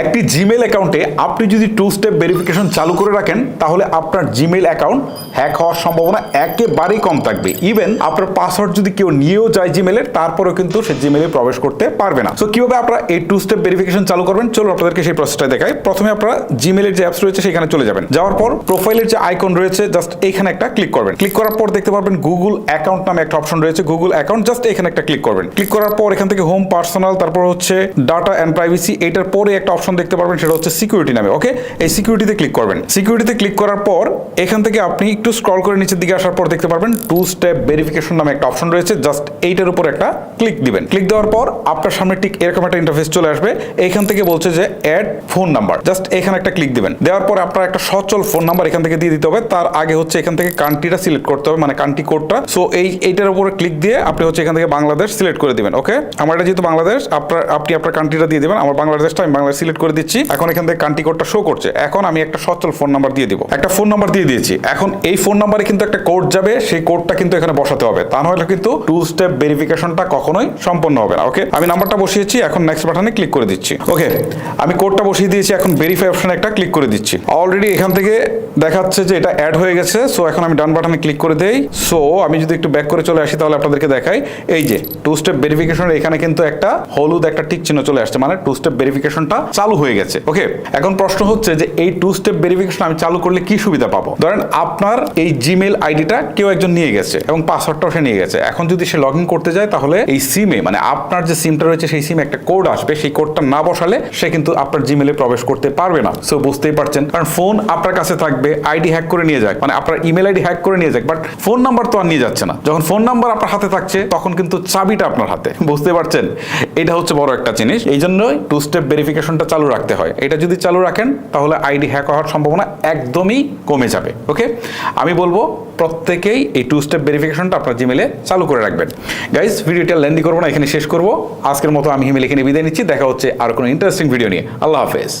একটি জিমেল অ্যাকাউন্টে আপনি যদি টু স্টেপ ভেরিফিকেশন চালু করে রাখেন, তাহলে আপনার জিমেল অ্যাকাউন্ট হ্যাক হওয়ার সম্ভাবনা একেবারেই কম থাকবে। ইভেন আপনার পাসওয়ার্ড যদি কেউ নিয়েও যায় জিমেলের তারপরেও কিন্তু সে জিমেলে প্রবেশ করতে পারবে না। সো কীভাবে আপনারা এই টু স্টেপ ভেরিফিকেশন চালু করবেন? চলো আপনাদেরকে সেই প্রসেসটা দেখাই। প্রথমে আপনারা জিমেলের যে অ্যাপস রয়েছে, সেখানে চলে যাবেন। যাওয়ার পর প্রোফাইলের যে আইকন রয়েছে জাস্ট এইখানে একটা ক্লিক করবেন। ক্লিক করার পর দেখতে পারবেন গুগল অ্যাকাউন্ট নামে একটা অপশন রয়েছে। গুগল অ্যাকাউন্ট জাস্ট এখানে একটা ক্লিক করবেন। ক্লিক করার পর এখান থেকে হোম পার্সোনাল তারপর হচ্ছে ডাটা অ্যান্ড প্রাইভেসি এটার পরে একটা অপশন দেখতে পারবেন, সেটা হচ্ছে সিকিউরিটি নামে ওকে এই সিকিউরিটিতে ক্লিক করবেন। সিকিউরিটিতে ক্লিক করার পর, এখান থেকে আপনি একটু স্ক্রল করে নিচের দিকে আসার পর দেখতে পারবেন টু স্টেপ ভেরিফিকেশন নামে একটা অপশন রয়েছে জাস্ট এইটার উপর একটা ক্লিক দিবেন। ক্লিক দেওয়ার পর, আপনার সামনে ঠিক এরকম একটা ইন্টারফেস চলে আসবে, এইখান থেকে বলছে যে অ্যাড ফোন নাম্বার জাস্ট এখানে একটা ক্লিক দিবেন। দেওয়ার পর আপনার একটা সচল ফোন নাম্বার এখান থেকে দিয়ে দিতে হবে, তার আগে হচ্ছে এখান থেকে কান্ট্রিটা সিলেক্ট করতে হবে মানে কান্ট্রি কোডটা সো এই, এইটার উপরে ক্লিক দিয়ে আপনি হচ্ছে এখান থেকে বাংলাদেশ সিলেক্ট করে দিবেন ওকে আমার এটা যেহেতু বাংলাদেশ, আপনার, আপনি আপনার কান্ট্রিটা দিয়ে দিবেন, আমার বাংলাদেশটা, আমি বাংলাদেশ সিলেক্ট করে দিচ্ছি। এখন এখান থেকে কান্ট্রি কোডটা শো করছে। এখন আমি একটা সচল ফোন নাম্বার দিয়ে দিব। একটা ফোন নাম্বার দিয়ে দিয়েছি। এখন এই ফোন নাম্বারে কিন্তু একটা কোড যাবে, সেই কোডটা কিন্তু এখানে বসাতে হবে। তা নাহলে কিন্তু টু স্টেপ ভেরিফিকেশনটা কখনোই সম্পন্ন হবে না ওকে আমি নাম্বারটা বসিয়েছি, এখন নেক্সট বাটনে ক্লিক করে দিচ্ছি ওকে আমি কোডটা বসিয়ে দিয়েছি, এখন ভেরিফাই অপশনে একটা ক্লিক করে দিচ্ছি। অলরেডি এখান থেকে দেখাচ্ছে যে এটা অ্যাড হয়ে গেছে সো এখন আমি ডান বাটনে ক্লিক করে দেই। সো আমি যদি একটু ব্যাক করে চলে আসি, তাহলে আপনাদেরকে দেখাই। এই যে টু স্টেপ ভেরিফিকেশনের এখানে কিন্তু একটা হলুদ একটা টিক চিহ্ন চলে আসছে মানে টু স্টেপ ভেরিফিকেশনটা চালু হয়ে গেছে। ওকে এখন প্রশ্ন হচ্ছে যে এই টু স্টেপ ভেরিফিকেশন আমি চালু করলে কি সুবিধা পাবো? ধরেন আপনার এই জিমেল আইডিটা কেউ একজন নিয়ে গেছে এবং পাসওয়ার্ডটাও সে নিয়ে গেছে। এখন যদি সে লগ ইন করতে যায়, তাহলে এই সিমে মানে আপনার যে সিমটা রয়েছে, সেই সিমে একটা কোড আসবে। সেই কোডটা না বসালে সে কিন্তু আপনার জিমেলে প্রবেশ করতে পারবে না। সো বুঝতেই পারছেন? কারণ ফোন আপনার কাছে থাকবে আইডি হ্যাক করে নিয়ে যাক। মানে আপনার ইমেল আইডি হ্যাক করে নিয়ে যাক। বাট ফোন নাম্বার তো আর নিয়ে যাচ্ছে না। যখন ফোন নাম্বার আপনার হাতে থাকছে, তখন কিন্তু চাবিটা আপনার হাতে। বুঝতে পারছেন? এটা হচ্ছে বড় একটা জিনিস। এই জন্যই টু স্টেপ ভেরিফিকেশনটা চালু রাখতে হয়। এটা যদি চালু রাখেন, তাহলে আইডি হ্যাক হওয়ার সম্ভাবনা একদমই কমে যাবে, ওকে? আমি বলব, প্রত্যেকেই এই টু স্টেপ ভেরিফিকেশনটা আপনার জিমেলে চালু করে রাখবেন। গাইজ ভিডিওটা লেন্দি করব না, এখানে শেষ করব। আজকের মতো আমি হিমেল এখানে বিদায় নিচ্ছি। দেখা হচ্ছে আর কোনো ইন্টারেস্টিং ভিডিও নিয়ে। আল্লাহ হাফেজ।